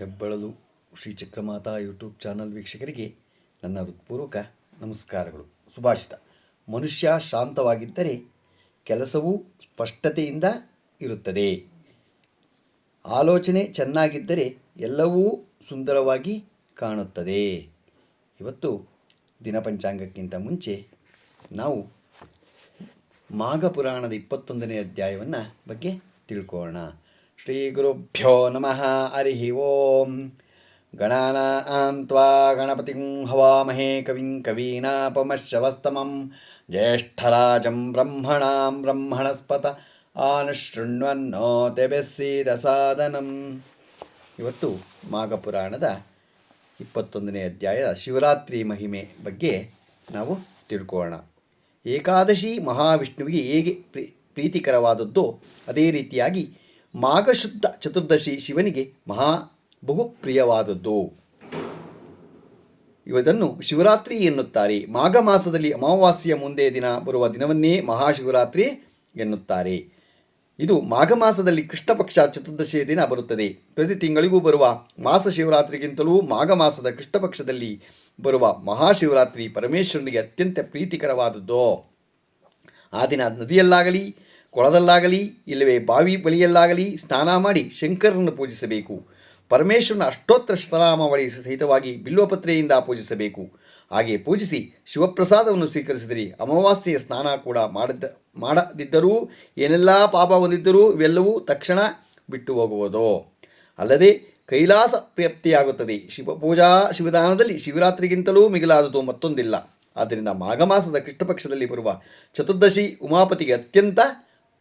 ಹೆಬ್ಬಳಲು Shri Chakramata YouTube channel ವೀಕ್ಷಕರಿಗೆ ನನ್ನ ಹೃತ್ಪೂರ್ವಕ ನಮಸ್ಕಾರಗಳು. ಸುಭಾಷಿತ. ಮನುಷ್ಯ ಶಾಂತವಾಗಿದ್ದರೆ ಕೆಲಸವೂ ಸ್ಪಷ್ಟತೆಯಿಂದ ಇರುತ್ತದೆ. ಆಲೋಚನೆ ಚೆನ್ನಾಗಿದ್ದರೆ ಎಲ್ಲವೂ ಸುಂದರವಾಗಿ ಕಾಣುತ್ತದೆ. ಇವತ್ತು ದಿನಪಂಚಾಂಗಕ್ಕಿಂತ ಮುಂಚೆ ನಾವು ಮಾಘ ಪುರಾಣದ ಇಪ್ಪತ್ತೊಂದನೇ ಅಧ್ಯಾಯವನ್ನು ಬಗ್ಗೆ ತಿಳ್ಕೊಳ್ಳೋಣ. ಶ್ರೀ ಗುರುಭ್ಯೋ ನಮಃ ಹರಿ ಓಂ ಗಣಾನಾಂ ತ್ವಾ ಗಣಪತಿಂ ಹವಾಮಹೇ ಕವಿಂ ಕವೀನಾಪಮಶ್ರವಸ್ತಮಂ ಜ್ಯೇಷ್ಠರಾಜಂ ಬ್ರಹ್ಮಣಾಂ ಬ್ರಹ್ಮಣಸ್ಪತ ಆನುಶೃಣ್ವನ್ನೋ ತೆಬೆಸ್ಸೀದ ಸಾಧನಂ ಇವತ್ತು ಮಾಘಪುರಾಣದ ಇಪ್ಪತ್ತೊಂದನೇ ಅಧ್ಯಾಯ ಶಿವರಾತ್ರಿ ಮಹಿಮೆ ಬಗ್ಗೆ ನಾವು ತಿಳ್ಕೋಣ ಏಕಾದಶಿ ಮಹಾವಿಷ್ಣುವಿಗೆ ಹೇಗೆ ಪ್ರೀ, ಪ್ರೀತಿಕರವಾದದ್ದೋ, ಅದೇ ರೀತಿಯಾಗಿ ಮಾಘಶುದ್ಧ ಚತುರ್ದಶಿ ಶಿವನಿಗೆ ಮಹಾ ಬಹು ಪ್ರಿಯವಾದದ್ದು ಇವದನ್ನು ಶಿವರಾತ್ರಿ ಎನ್ನುತ್ತಾರೆ. ಮಾಘ ಮಾಸದಲ್ಲಿ ಅಮಾವಾಸ್ಯೆಯ ಮುಂದೆ ದಿನ ಬರುವ ದಿನವನ್ನೇ ಮಹಾಶಿವರಾತ್ರಿ ಎನ್ನುತ್ತಾರೆ. ಇದು ಮಾಘ ಮಾಸದಲ್ಲಿ ಕೃಷ್ಣಪಕ್ಷ ಚತುರ್ದಶಿಯ ದಿನ ಬರುತ್ತದೆ. ಪ್ರತಿ ತಿಂಗಳಿಗೂ ಬರುವ ಮಾಸ ಶಿವರಾತ್ರಿಗಿಂತಲೂ ಮಾಘ ಮಾಸದ ಕೃಷ್ಣಪಕ್ಷದಲ್ಲಿ ಬರುವ ಮಹಾಶಿವರಾತ್ರಿ ಪರಮೇಶ್ವರನಿಗೆ ಅತ್ಯಂತ ಪ್ರೀತಿಕರವಾದದ್ದು. ಆ ದಿನ ನದಿಯಲ್ಲಾಗಲಿ ಕೊಳದಲ್ಲಾಗಲಿ, ಇಲ್ಲವೇ ಬಾವಿ ಬಳಿಯಲ್ಲಾಗಲಿ ಸ್ನಾನ ಮಾಡಿ ಶಂಕರನ್ನು ಪೂಜಿಸಬೇಕು. ಪರಮೇಶ್ವರನ ಅಷ್ಟೋತ್ತರ ಶತನಾಮಾವಳಿ ಸಹಿತವಾಗಿ ಬಿಲ್ವಪತ್ರೆಯಿಂದ ಪೂಜಿಸಬೇಕು. ಹಾಗೆ ಪೂಜಿಸಿ ಶಿವಪ್ರಸಾದವನ್ನು ಸ್ವೀಕರಿಸಿದರೆ ಅಮಾವಾಸ್ಯೆಯ ಸ್ನಾನ ಕೂಡ ಮಾಡದ, ಮಾಡದಿದ್ದರೂ, ಏನೆಲ್ಲ ಪಾಪ ಹೊಂದಿದ್ದರೂ ಇವೆಲ್ಲವೂ ತಕ್ಷಣ ಬಿಟ್ಟು ಹೋಗುವುದು. ಅಲ್ಲದೆ ಕೈಲಾಸ ಪ್ರಾಪ್ತಿಯಾಗುತ್ತದೆ ಶಿವಪೂಜಾ, ಶಿವದಾನದಲ್ಲಿ ಶಿವರಾತ್ರಿಗಿಂತಲೂ ಮಿಗಿಲಾದುದು ಮತ್ತೊಂದಿಲ್ಲ. ಆದ್ದರಿಂದ ಮಾಘ ಮಾಸದ ಕೃಷ್ಣಪಕ್ಷದಲ್ಲಿ ಬರುವ ಚತುರ್ದಶಿ ಉಮಾಪತಿಗೆ ಅತ್ಯಂತ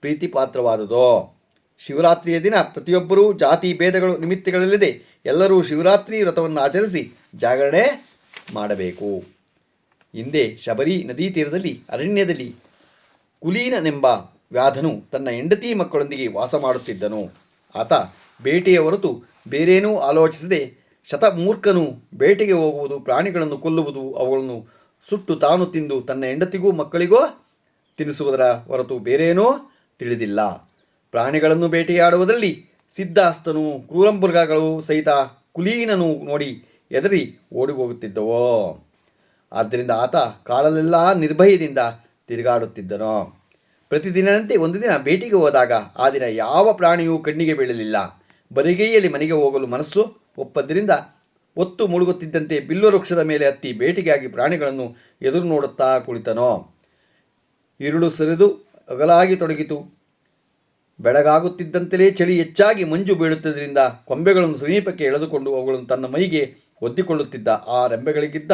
ಪ್ರೀತಿಪಾತ್ರವಾದುದು? ಶಿವರಾತ್ರಿಯ ದಿನ ಪ್ರತಿಯೊಬ್ಬರೂ ಜಾತಿ ಭೇದಗಳು ನಿಮಿತ್ತಗಳಿಲ್ಲದೆ ಎಲ್ಲರೂ ಶಿವರಾತ್ರಿ ವ್ರತವನ್ನು ಆಚರಿಸಿ ಜಾಗರಣೆ ಮಾಡಬೇಕು. ಹಿಂದೆ ಶಬರಿ ನದಿ ತೀರದಲ್ಲಿ, ಅರಣ್ಯದಲ್ಲಿ ಕುಲೀನನೆಂಬ ವ್ಯಾಧನು ತನ್ನ ಹೆಂಡತಿ ಮಕ್ಕಳೊಂದಿಗೆ ವಾಸ ಮಾಡುತ್ತಿದ್ದನು. ಆತ ಬೇಟೆಯ ಹೊರತು ಬೇರೇನೂ ಆಲೋಚಿಸದೆ ಶತಮೂರ್ಖನು ಬೇಟೆಗೆ ಹೋಗುವುದು, ಪ್ರಾಣಿಗಳನ್ನು ಕೊಲ್ಲುವುದು, ಅವುಗಳನ್ನು ಸುಟ್ಟು ತಾನು ತಿಂದು ತನ್ನ ಹೆಂಡತಿಗೂ ಮಕ್ಕಳಿಗೂ ತಿನ್ನಿಸುವುದರ ಹೊರತು ಬೇರೇನೂ ತಿಳಿದಿಲ್ಲ. ಪ್ರಾಣಿಗಳನ್ನು ಬೇಟೆಯಾಡುವುದರಲ್ಲಿ ಸಿದ್ಧಾಸ್ತನು ಕ್ರೂರಂಬುರ್ಗಗಳು ಸಹಿತ ಕುಲೀನನು ನೋಡಿ ಎದರಿ ಓಡಿ ಹೋಗುತ್ತಿದ್ದವೋ ಆದ್ದರಿಂದ ಆತ ಕಾಲಲೆಲ್ಲ ನಿರ್ಭಯದಿಂದ ತಿರುಗಾಡುತ್ತಿದ್ದನು. ಪ್ರತಿದಿನದಂತೆ ಒಂದು ದಿನ ಭೇಟಿಗೆ ಹೋದಾಗ ಆ ದಿನ ಯಾವ ಪ್ರಾಣಿಯೂ ಕಣ್ಣಿಗೆ ಬೀಳಲಿಲ್ಲ. ಬರಿಗೈಯಲ್ಲಿ ಮನೆಗೆ ಹೋಗಲು ಮನಸ್ಸು ಒಪ್ಪದ್ದರಿಂದ ಒತ್ತು ಮುಳುಗುತ್ತಿದ್ದಂತೆ ಬಿಲ್ಲು ವೃಕ್ಷದ ಮೇಲೆ ಹತ್ತಿ ಭೇಟಿಗಾಗಿ ಪ್ರಾಣಿಗಳನ್ನು ಎದುರು ನೋಡುತ್ತಾ ಕುಳಿತನೋ. ಇರುಳು ಸರಿದು ಅಗಲಾಗಿ ತೊಡಗಿತು. ಬೆಳಗಾಗುತ್ತಿದ್ದಂತೆಯೇ ಚಳಿ ಹೆಚ್ಚಾಗಿ ಮಂಜು ಬೀಳುತ್ತಿದ್ದರಿಂದ ಕೊಂಬೆಗಳನ್ನು ಸಮೀಪಕ್ಕೆ ಎಳೆದುಕೊಂಡು ಅವುಗಳನ್ನು ತನ್ನ ಮೈಗೆ ಒದ್ದಿಕೊಳ್ಳುತ್ತಿದ್ದ ಆ ರೆಂಬೆಗಳಿಗಿದ್ದ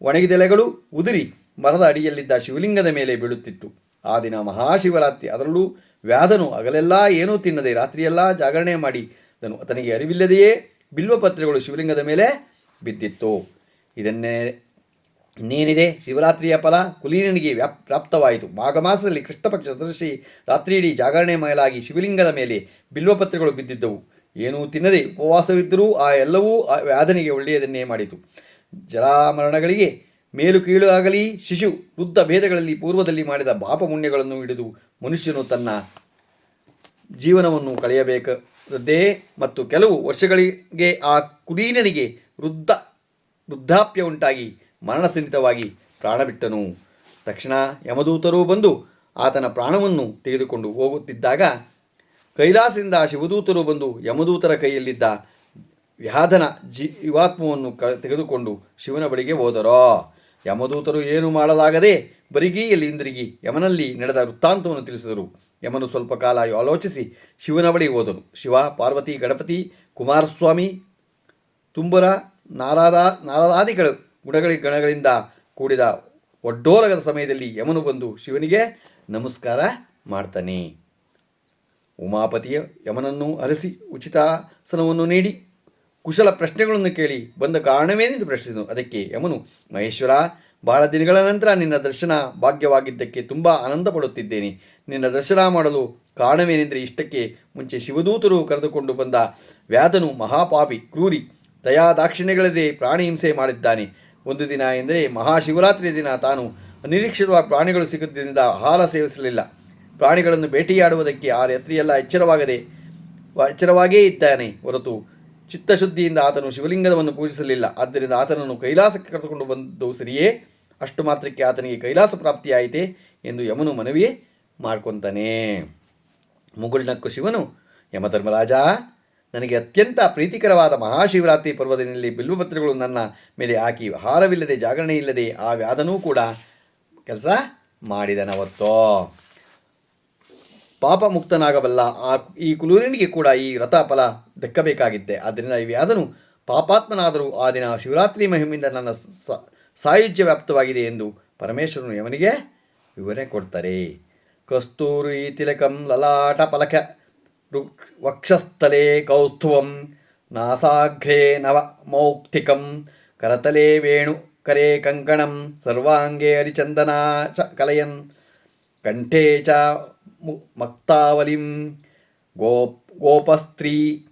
ಒಣಗಿದೆಲೆಗಳು ಉದುರಿ ಮರದ ಅಡಿಯಲ್ಲಿದ್ದ ಶಿವಲಿಂಗದ ಮೇಲೆ ಬೀಳುತ್ತಿತ್ತು. ಆ ದಿನ ಮಹಾಶಿವರಾತ್ರಿ. ಅದರಲ್ಲೂ ವ್ಯಾಧನು ಅಗಲೆಲ್ಲ ಏನೂ ತಿನ್ನದೆ ರಾತ್ರಿಯೆಲ್ಲ ಜಾಗರಣೆ ಮಾಡಿ ಅದನ್ನು ಆತನಿಗೆ ಅರಿವಿಲ್ಲದೆಯೇ ಬಿಲ್ವಪತ್ರೆಗಳು ಶಿವಲಿಂಗದ ಮೇಲೆ ಬಿದ್ದಿತ್ತು. ಇದನ್ನೇ ಇನ್ನೇನಿದೆ ಶಿವರಾತ್ರಿಯ ಫಲ ಕುಲೀನನಿಗೆ ವ್ಯಾಪ್ ಪ್ರಾಪ್ತವಾಯಿತು ಮಾಘ ಮಾಸದಲ್ಲಿ ಕೃಷ್ಣಪಕ್ಷ ಚತುರ್ದಶಿ ರಾತ್ರಿಯಿಡೀ ಜಾಗರಣೆ ಮೇಲಾಗಿ ಶಿವಲಿಂಗದ ಮೇಲೆ ಬಿಲ್ವಪತ್ರೆಗಳು ಬಿದ್ದಿದ್ದವು. ಏನೂ ತಿನ್ನದೆ ಉಪವಾಸವಿದ್ದರೂ ಆ ಎಲ್ಲವೂ ವ್ಯಾಧನಿಗೆ ಒಳ್ಳೆಯದನ್ನೇ ಮಾಡಿತು. ಜಲಾಮರಣಗಳಿಗೆ ಮೇಲು ಕೀಳು ಆಗಲಿ, ಶಿಶು ವೃದ್ಧ ಭೇದಗಳಲ್ಲಿ ಪೂರ್ವದಲ್ಲಿ ಮಾಡಿದ ಪಾಪ ಪುಣ್ಯಗಳನ್ನು ಹಿಡಿದು ಮನುಷ್ಯನು ತನ್ನ ಜೀವನವನ್ನು ಕಳೆಯಬೇಕಾದದ್ದೇ ಮತ್ತು ಕೆಲವು ವರ್ಷಗಳಿಗೆ ಆ ಕುಲೀನನಿಗೆ ವೃದ್ಧ, ವೃದ್ಧಾಪ್ಯ ಉಂಟಾಗಿ ಮರಣಸನ್ನಿಹಿತವಾಗಿ ಪ್ರಾಣಬಿಟ್ಟನು. ತಕ್ಷಣ ಯಮದೂತರು ಬಂದು ಆತನ ಪ್ರಾಣವನ್ನು ತೆಗೆದುಕೊಂಡು ಹೋಗುತ್ತಿದ್ದಾಗ ಕೈಲಾಸದಿಂದ ಶಿವದೂತರು ಬಂದು ಯಮದೂತರ ಕೈಯಲ್ಲಿದ್ದ ವ್ಯಾಧನ ಜೀವಾತ್ಮವನ್ನು ಕ, ತೆಗೆದುಕೊಂಡು ಶಿವನ ಬಳಿಗೆ ಹೋದರೋ. ಯಮದೂತರು ಏನು ಮಾಡಲಾಗದೆ ಬರಿಗೀಯಲ್ಲಿ ಹಿಂದಿರುಗಿ ಯಮನಲ್ಲಿ ನಡೆದ ವೃತ್ತಾಂತವನ್ನು ತಿಳಿಸಿದರು. ಯಮನು ಸ್ವಲ್ಪ ಕಾಲ ಆಲೋಚಿಸಿ ಶಿವನ ಬಳಿ ಹೋದನು. ಶಿವ, ಪಾರ್ವತಿ, ಗಣಪತಿ, ಕುಮಾರಸ್ವಾಮಿ, ತುಂಬರ, ನಾರಾದ, ನಾರದಾದಿಗಳು ಗುಣಗಳಿ ಗಣಗಳಿಂದ ಕೂಡಿದ ಒಡ್ಡೋಲಗದ ಸಮಯದಲ್ಲಿ ಯಮನು ಬಂದು ಶಿವನಿಗೆ ನಮಸ್ಕಾರ ಮಾಡ್ತಾನೆ. ಉಮಾಪತಿಯ ಯಮನನ್ನು ಅರಸಿ ಉಚಿತಾಸನವನ್ನು ನೀಡಿ ಕುಶಲ ಪ್ರಶ್ನೆಗಳನ್ನು ಕೇಳಿ ಬಂದ ಕಾರಣವೇನೆಂದು ಪ್ರಶ್ನಿಸಿದನು. ಅದಕ್ಕೆ ಯಮನು, ಮಹೇಶ್ವರ, ಬಹಳ ದಿನಗಳ ನಂತರ ನಿನ್ನ ದರ್ಶನ ಭಾಗ್ಯವಾಗಿದ್ದಕ್ಕೆ ತುಂಬ ಆನಂದ ಪಡುತ್ತಿದ್ದೇನೆ ನಿನ್ನ ದರ್ಶನ ಮಾಡಲು ಕಾರಣವೇನೆಂದರೆ ಇಷ್ಟಕ್ಕೆ ಮುಂಚೆ ಶಿವದೂತರು ಕರೆದುಕೊಂಡು ಬಂದ ವ್ಯಾಧನು ಮಹಾಪಾಪಿ, ಕ್ರೂರಿ ದಯಾ ದಾಕ್ಷಿಣ್ಯಗಳದೇ ಪ್ರಾಣಿ ಹಿಂಸೆ ಮಾಡಿದ್ದಾನೆ. ಒಂದು ದಿನ ಎಂದರೆ ಮಹಾಶಿವರಾತ್ರಿಯ ದಿನ ತಾನು ಅನಿರೀಕ್ಷಿತವಾಗಿ ಪ್ರಾಣಿಗಳು ಸಿಗುವುದರಿಂದ ಆಹಾರ ಸೇವಿಸಲಿಲ್ಲ. ಪ್ರಾಣಿಗಳನ್ನು ಭೇಟಿಯಾಡುವುದಕ್ಕೆ ಆ ರಾತ್ರಿಯೆಲ್ಲ ಎಚ್ಚರವಾಗದೆ, ಎಚ್ಚರವಾಗಿಯೇ ಇದ್ದಾನೆ ಹೊರತು ಚಿತ್ತಶುದ್ಧಿಯಿಂದ ಆತನು ಶಿವಲಿಂಗವನ್ನು ಪೂಜಿಸಲಿಲ್ಲ. ಆದ್ದರಿಂದ ಆತನನ್ನು ಕೈಲಾಸಕ್ಕೆ ಕರೆದುಕೊಂಡು ಬಂದು ಸರಿಯೇ, ಅಷ್ಟು ಮಾತ್ರಕ್ಕೆ ಆತನಿಗೆ ಕೈಲಾಸ ಪ್ರಾಪ್ತಿಯಾಯಿತೆ ಎಂದು ಯಮನು ಮನವಿ ಮಾಡ್ಕೊತಾನೆ. ಮುಗುಳ್ನಕ್ಕು ಶಿವನು, ಯಮಧರ್ಮರಾಜ ನನಗೆ ಅತ್ಯಂತ ಪ್ರೀತಿಕರವಾದ ಮಹಾಶಿವರಾತ್ರಿ ಪರ್ವದಿನಲ್ಲಿ ಬಿಲ್ವಪತ್ರಗಳು ನನ್ನ ಮೇಲೆ ಹಾಕಿ ಆಹಾರವಿಲ್ಲದೆ ಜಾಗರಣೆ ಇಲ್ಲದೆ ಆ ವ್ಯಾಧನೂ ಕೂಡ ಕೆಲಸ ಮಾಡಿದನವತ್ತೋ. ಪಾಪ ಮುಕ್ತನಾಗಬಲ್ಲ ಆ ಈ ಕುಲೂರಿನಿಗೆ ಕೂಡ ಈ ರಥ ಫಲ ದಕ್ಕಬೇಕಾಗಿದ್ದೆ ಆದ್ದರಿಂದ ಈ ವ್ಯಾಧನು ಪಾಪಾತ್ಮನಾದರೂ ಆ ದಿನ ಶಿವರಾತ್ರಿ ಮಹಿಮೆಯಿಂದ ನನ್ನ ಸಾಯುಜ್ಯ ವ್ಯಾಪ್ತವಾಗಿದೆ ಎಂದು ಪರಮೇಶ್ವರನು ಯಮನಿಗೆ ವಿವರಣೆ ಕೊಡ್ತಾರೆ. ಕಸ್ತೂರಿ ತಿಲಕಂ ಲಲಾಟ ಫಲಕ ವಕ್ಷಸ್ಥಲೆ ಕೌಸ್ತುವಂ ನಾಸಾಘ್ರೇ ನವ ಮೌಕ್ತಿಕಂ, ಕರತಲೆ ವೇಣು ಕರೆ ಕಂಕಣಂ, ಸರ್ವಾಂಗೇ ಹರಿಚಂದನ ಚ ಕಲಯನ್, ಕಂಠೇ ಚ ಮುಕ್ತಾವಲಿಂ, ಗೋಪ್ ಗೋಪಸ್ತ್ರೀ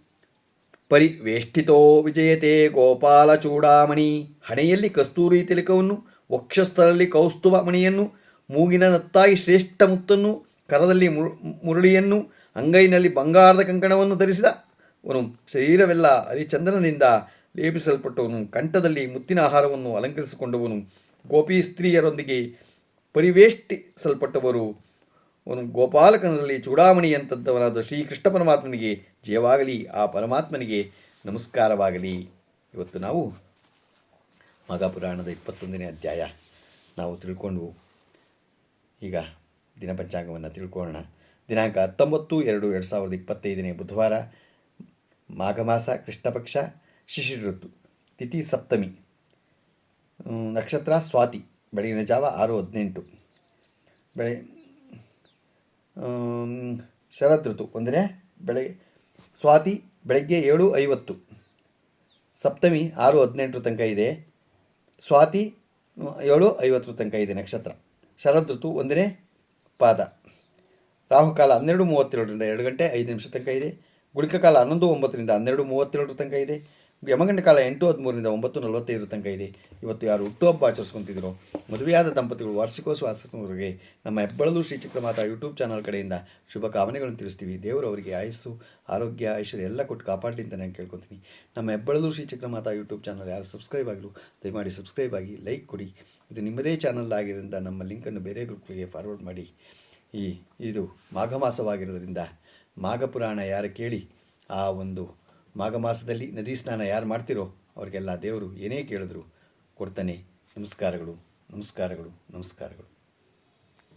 ಪರಿವೇಷ್ಟಿತೋ ವಿಜಯತೆ ಗೋಪಾಲಚೂಡಾಮಣಿ. ಹಣೆಯಲ್ಲಿ ಕಸ್ತೂರಿ ತಿಲಕವನ್ನು ವಕ್ಷಸ್ಥಳದಲ್ಲಿ ಕೌಸ್ತುಭ ಮಣಿಯನ್ನು ಮೂಗಿನ ನತ್ತಾಗಿ ಶ್ರೇಷ್ಠ ಮುತ್ತನ್ನು, ಕರದಲ್ಲಿ ಮುರು- ಮುರುಳಿಯನ್ನು ಅಂಗೈನಲ್ಲಿ ಬಂಗಾರದ ಕಂಕಣವನ್ನು ಧರಿಸಿದ ಅವನು ಶರೀರವೆಲ್ಲ ಹರಿಚಂದ್ರನಿಂದ ಲೇಪಿಸಲ್ಪಟ್ಟವನು. ಕಂಠದಲ್ಲಿ ಮುತ್ತಿನ ಆಹಾರವನ್ನು ಅಲಂಕರಿಸಿಕೊಂಡವನು. ಗೋಪಿ ಸ್ತ್ರೀಯರೊಂದಿಗೆ ಪರಿವೇಷ್ಟಿಸಲ್ಪಟ್ಟವರು. ಅವನು ಗೋಪಾಲಕನಲ್ಲಿ ಚೂಡಾಮಣಿಯಂಥದ್ದವನಾದ ಶ್ರೀಕೃಷ್ಣ ಪರಮಾತ್ಮನಿಗೆ ಜಯವಾಗಲಿ. ಆ ಪರಮಾತ್ಮನಿಗೆ ನಮಸ್ಕಾರವಾಗಲಿ. ಇವತ್ತು ನಾವು ಮಹಾಪುರಾಣದ ಇಪ್ಪತ್ತೊಂದನೇ ಅಧ್ಯಾಯ. ನಾವು ತಿಳ್ಕೊಂಡು ಈಗ ದಿನಪಂಚಾಂಗವನ್ನು ತಿಳ್ಕೊಳ್ಳೋಣ. ದಿನಾಂಕ ಹತ್ತೊಂಬತ್ತು ಎರಡು ಎರಡು ಸಾವಿರದ ಇಪ್ಪತ್ತೈದನೇ ಬುಧವಾರ ಮಾಘ ಮಾಸ ಕೃಷ್ಣಪಕ್ಷ ಶಿಶಿರ ಋತು ತಿಥಿ ಸಪ್ತಮಿ ನಕ್ಷತ್ರ ಸ್ವಾತಿ, ಬೆಳಗಿನ ಜಾವ ಆರು ಹದಿನೆಂಟು. ಬೆಳೆ ಶರತ್ ಋತು ಒಂದನೇ, ಬೆಳೆ, ಸ್ವಾತಿ ಬೆಳಗ್ಗೆ ಏಳು ಐವತ್ತು, ಸಪ್ತಮಿ ಆರು ಹದಿನೆಂಟರ ತನಕ ಇದೆ, ಸ್ವಾತಿ ಏಳು ಐವತ್ತರ ತನಕ ಇದೆ ನಕ್ಷತ್ರ. ಶರದ್ ಋತು ಒಂದನೇ ಪಾದ. ರಾಹುಕಾಲ ಹನ್ನೆರಡು ಮೂವತ್ತೇಳರಿಂದ ಎರಡು ಗಂಟೆ ಐದು ನಿಮಿಷ ತನಕ ಇದೆ. ಗುಳಿಕ ಕಾಲ ಹನ್ನೊಂದು ಒಂಬತ್ತರಿಂದ ಹನ್ನೆರಡು ಮೂವತ್ತೇಳರ ತನಕ ಇದೆ. ಯಮಗಂಡ ಕಾಲ ಎಂಟು ಹದಿಮೂರರಿಂದ ಒಂಬತ್ತು ನಲವತ್ತೈದರ ತನಕ ಇದೆ. ಇವತ್ತು ಯಾರು ಹುಟ್ಟುಹಬ್ಬ ಆಚರಿಸ್ಕೊಂತಿದ್ರು, ಮದುವೆಯಾದ ದಂಪತಿಗಳು ವಾರ್ಷಿಕೋತ್ಸವ ಆಚರಿಸುವವರಿಗೆ ನಮ್ಮ ಹೆಬ್ಬಳಲು ಶ್ರೀ ಚಕ್ರಮಾತ ಯೂಟ್ಯೂಬ್ ಚಾನಲ್ ಕಡೆಯಿಂದ ಶುಭ ಕಾಮನೆಗಳನ್ನು ತಿಳಿಸ್ತೀವಿ. ದೇವರು ಅವರಿಗೆ ಆಯಸ್ಸು, ಆರೋಗ್ಯ, ಐಶ್ವರ್ಯ ಎಲ್ಲ ಕೊಟ್ಟು ಕಾಪಾಡಲಿ ಅಂತ ನಾನು ಕೇಳ್ಕೊತೀನಿ. ನಮ್ಮ ಹೆಬ್ಬಳಲು ಶ್ರೀ ಚಕ್ರಮಾತಾ ಯೂಟ್ಯೂಬ್ ಚಾನಲ್ ಯಾರು ಸಬ್ಸ್ಕ್ರೈಬ್ ಆಗಲು ದಯಮಾಡಿ ಸಬ್ಸ್ಕ್ರೈಬ್ ಆಗಿ ಲೈಕ್ ಕೊಡಿ. ಇದು ನಿಮ್ಮದೇ ಚಾನಲ್ ಆಗಿರೋದ್ರಿಂದ ನಮ್ಮ ಲಿಂಕನ್ನು ಬೇರೆ ಗ್ರೂಪ್ಗಳಿಗೆ ಫಾರ್ವರ್ಡ್ ಮಾಡಿ. ಈ, ಇದು ಮಾಘ ಮಾಸವಾಗಿರೋದ್ರಿಂದ ಮಾಘ ಪುರಾಣ ಯಾರು ಕೇಳಿ ಆ ಒಂದು ಮಾಘ ಮಾಸದಲ್ಲಿ ನದಿ ಸ್ನಾನ ಯಾರು ಮಾಡ್ತಿರೋ ಅವರಿಗೆಲ್ಲ ದೇವರು ಏನೇ ಕೇಳಿದ್ರು ಕೊಡ್ತಾನೆ. ನಮಸ್ಕಾರಗಳು ನಮಸ್ಕಾರಗಳು ನಮಸ್ಕಾರಗಳು.